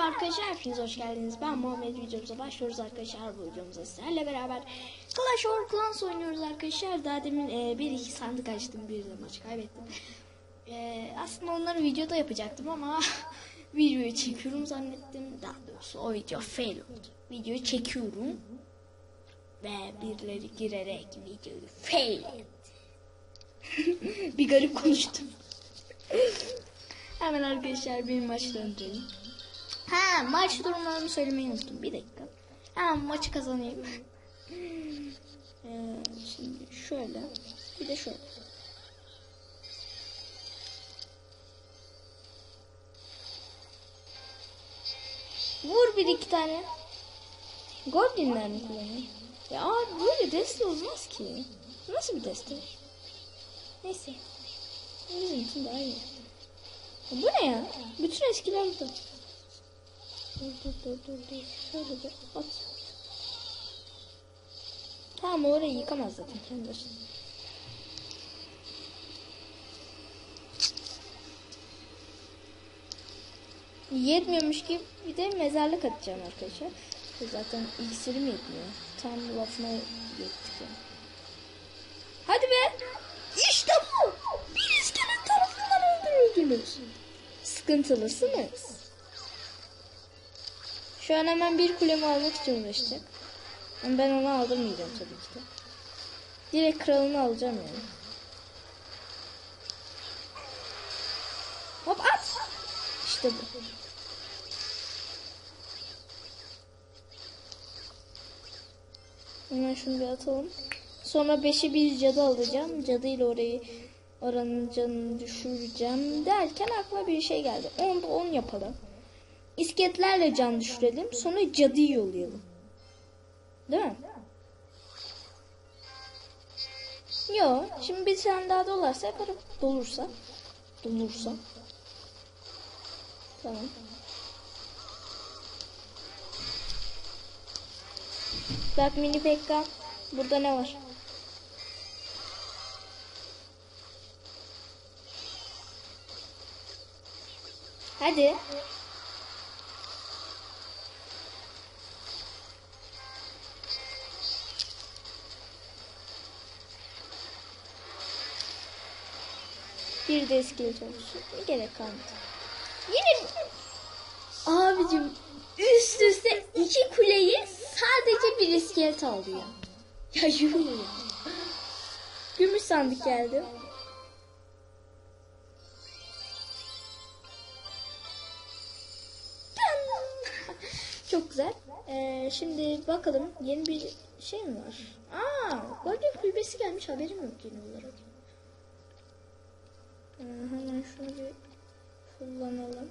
Merhaba arkadaşlar, hepiniz hoş geldiniz. Ben Muhammed videomuza başlıyoruz arkadaşlar. Bu videomuzda sizlerle beraber Clash of Clans oynuyoruz arkadaşlar. Daha demin e, bir iki sandık açtım, bir de maç kaybettim. E, aslında onları videoda yapacaktım ama videoyu çekiyorum zannettim. Daha doğrusu o video fail oldu. Videoyu çekiyorum ve birileri girerek videoyu fail etti. bir garip konuştum. Hemen arkadaşlar bir maç döndürelim. Ha maç durumlarını söylemeyi unuttum. Bir dakika. Hemen maçı kazanayım. Ee, şimdi şöyle. Bir de şöyle. Vur bir iki tane. Goblinler mi kullanıyor? Ya abi böyle deste olmaz ki. Nasıl bir deste? Neyse. Bizim için daha iyi. Bu ne ya? Bütün eskiler burada. Dur dur dur dur dur. Şöyle bir at. Tamam orayı yıkamaz zaten kendi başına. Yetmiyormuş gibi bir de mezarlık atacağım arkadaşlar. Zaten iksirim yetmiyor. Tam lafına yettik yani. Hadi be! İşte bu! Bir iskelet tarafından öldürüldünüz. Sıkıntılısınız. Şu an hemen bir kulemi almak için uğraşacak. Ama ben onu aldırmayacağım tabii ki de. Direkt kralını alacağım yani. Hop at! İşte bu. Hemen şunu bir atalım. Sonra 5'i bir cadı alacağım. Cadı ile orayı oranın canını düşüreceğim derken aklıma bir şey geldi. 10'da 10 yapalım. İsketlerle can düşürelim. Sonra cadıyı yollayalım. Değil mi? Yo, şimdi bir tane daha dolarsa yaparım. Dolursa. Dolursa. Tamam. Bak mini pekka. Burada ne var? Hadi. Bir de iskelet olsun. Gerek kalmadı. Yine abicim üst üste iki kuleyi sadece bir iskelet aldı ya. Yürü. Gümüş sandık geldi. Çok güzel. Ee, şimdi bakalım yeni bir şey mi var? Aa, Golden kulübesi gelmiş haberim yok yeni olarak. Ee, hemen şunu bir kullanalım.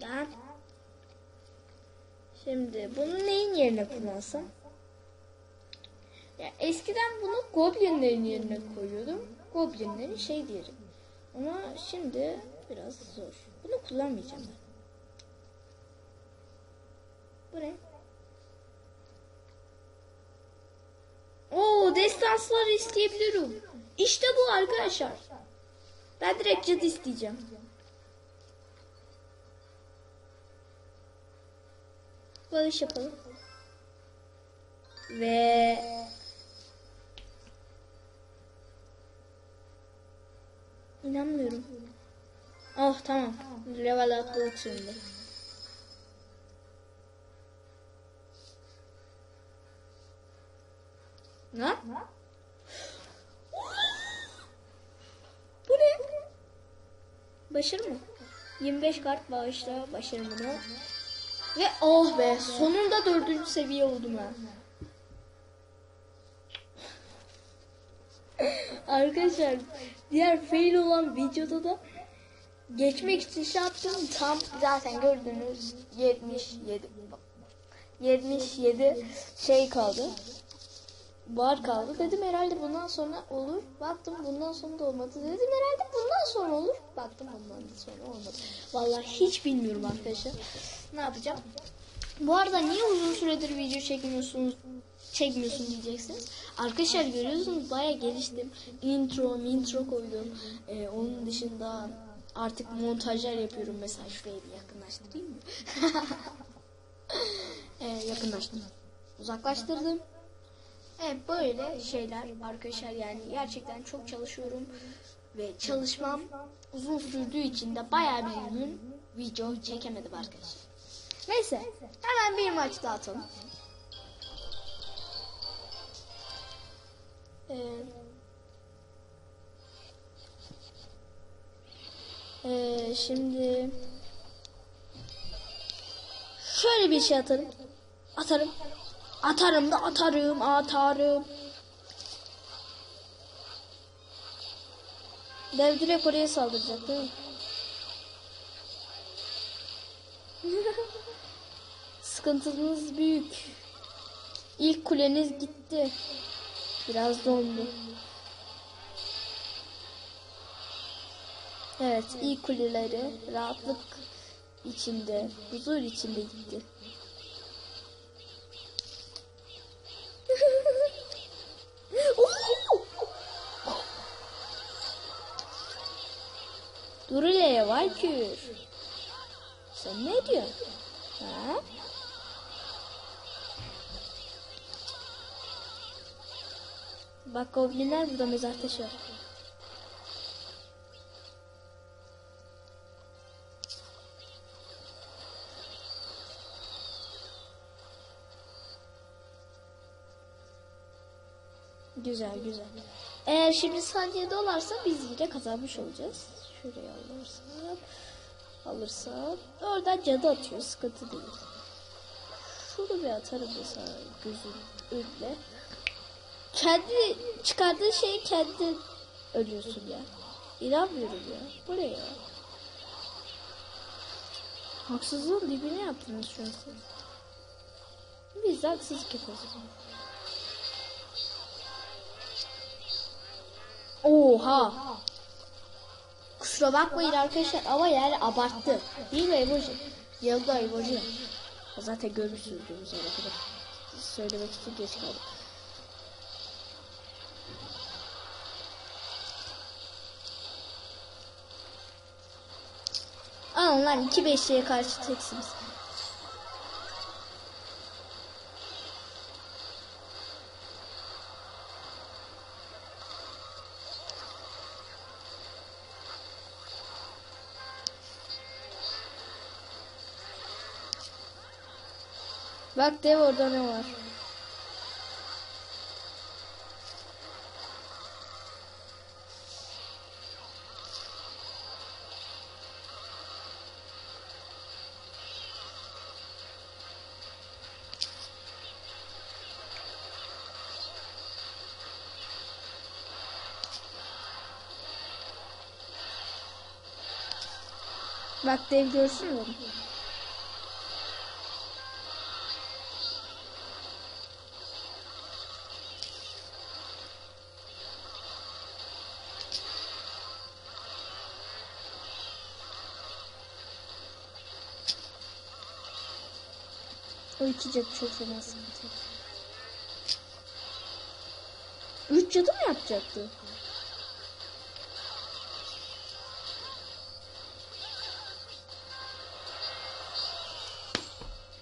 Gel. Şimdi bunu neyin yerine kullansam? Ya eskiden bunu goblinlerin yerine koyuyordum. Goblinlerin şey diyelim. Ama şimdi biraz zor. Bunu kullanmayacağım ben. Bu ne? Oo, destanslar isteyebilirim. İşte bu arkadaşlar. Ben direkt cadı isteyeceğim. Barış yapalım. Ve İnanmıyorum. Oh tamam. Level atladık şimdi. Ne? Bu ne? Başarı mı? 25 kart bağışla başarımını. Ve oh be sonunda dördüncü seviye oldum ha. Arkadaşlar diğer fail olan videoda da geçmek için şey yaptım. Tam zaten gördüğünüz 77 77 şey kaldı. Bar kaldı. Dedim herhalde bundan sonra olur. Baktım bundan sonra da olmadı. Dedim herhalde bundan sonra olur. Baktım bundan sonra olmadı. Vallahi hiç bilmiyorum arkadaşlar. Ne yapacağım? Bu arada niye uzun süredir video çekmiyorsunuz? Çekmiyorsun diyeceksiniz. Arkadaşlar görüyorsunuz baya geliştim. Intro, intro koydum. Ee, onun dışında artık montajlar yapıyorum mesela şuraya bir yakınlaştırayım mı? ee, yakınlaştım. Uzaklaştırdım. Evet böyle şeyler arkadaşlar yani gerçekten çok çalışıyorum ve çalışmam uzun sürdüğü için de bayağı bir gün video çekemedim arkadaşlar. Neyse hemen bir maç daha atalım. Ee, ee, şimdi şöyle bir şey atarım. Atarım. Atarım da atarım, atarım. Dev direkt oraya saldıracak değil mi? Sıkıntınız büyük. İlk kuleniz gitti. Biraz dondu. Evet, ilk kuleleri rahatlık içinde, huzur içinde gitti. Dur hele Valkür. Sen ne diyorsun? Ha? Bak goblinler burada mezar taşı var. Güzel güzel. Eğer şimdi saniye dolarsa biz yine kazanmış olacağız. Şuraya alırsam. Alırsam. Oradan cadı atıyor. Sıkıntı değil. Şunu bir atarım mesela gözün önüne. Kendi çıkardığı şeyi kendi ölüyorsun ya. İnanmıyorum ya. Bu ne ya? Haksızlığın dibine yaptınız şu an. Biz haksızlık yapıyoruz. Oha. Kusura bakmayın arkadaşlar ama yani abarttı. Değil mi emoji? Yanında emoji. Zaten görmüşsünüz diyoruz kadar. Söylemek için geç kaldım. Aa iki beşliğe karşı teksiniz. Bak dev orada ne var? Bak dev görsün mü? O iki cadı çok fena sıkıntı. Üç cadı mı yapacaktı?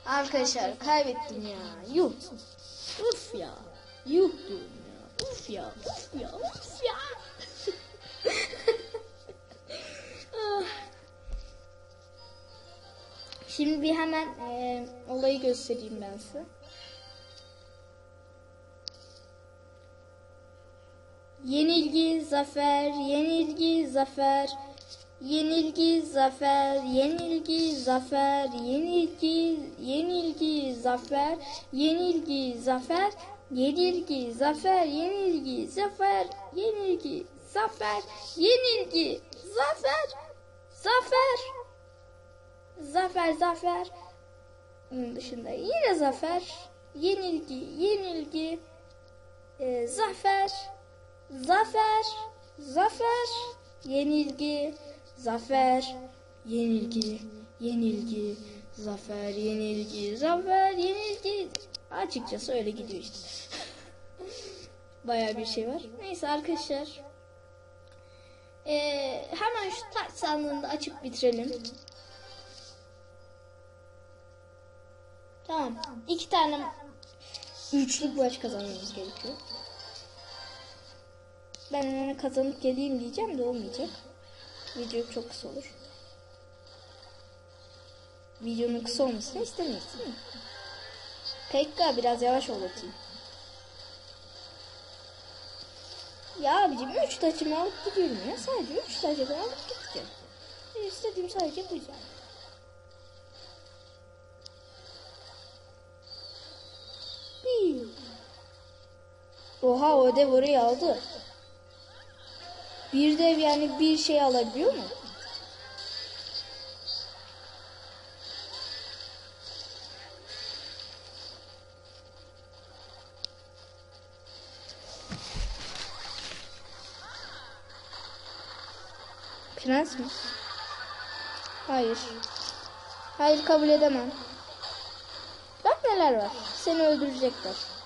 Arkadaşlar kaybettim ya. Yuh. Uf ya. Yuh diyorum ya. Uf ya. Uf ya. Uf ya. Şimdi hemen e, olayı göstereyim ben size. Yenilgi, zafer, yenilgi, zafer, yenilgi, zafer, yenilgi, zafer, yenilgi, yenilgi, zafer, yenilgi, zafer, yenilgi, zafer, yenilgi, zafer, yenilgi, zafer, yenilgi, zafer, zafer. Zafer zafer. Onun dışında yine zafer. Yenilgi yenilgi. Ee, zafer. Zafer. Zafer. Yenilgi. Zafer. Yenilgi. Yenilgi. Zafer. Yenilgi. Zafer. Yenilgi. Açıkçası öyle gidiyor işte. Baya bir şey var. Neyse arkadaşlar. Ee, hemen şu taç sandığını açıp bitirelim. Tamam. İki tane üçlük maç kazanmamız gerekiyor. Ben onu kazanıp geleyim diyeceğim de olmayacak. Video çok kısa olur. Videonun kısa olmasını istemiyoruz değil mi? Pekka biraz yavaş ol bakayım. Ya abicim 3 taşımı alıp gidiyorum ya. Sadece 3 taşımı alıp gideceğim. E, İstediğim sadece bu yüzden. Oha o dev orayı aldı. Bir dev yani bir şey alabiliyor mu? Prens mi? Hayır. Hayır kabul edemem. Bak neler var. Seni öldürecekler.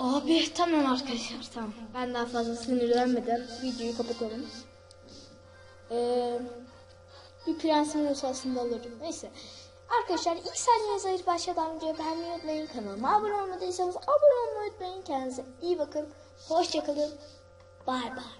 Abi tamam arkadaşlar tamam. Ben daha fazla sinirlenmeden videoyu kapatalım. Ee, bir prensimin olsasında alırım. Neyse. Arkadaşlar ilk saniyeniz ayır başladan videoyu beğenmeyi unutmayın. Kanalıma abone olmadıysanız abone olmayı unutmayın. Kendinize iyi bakın. Hoşçakalın. Bay bay.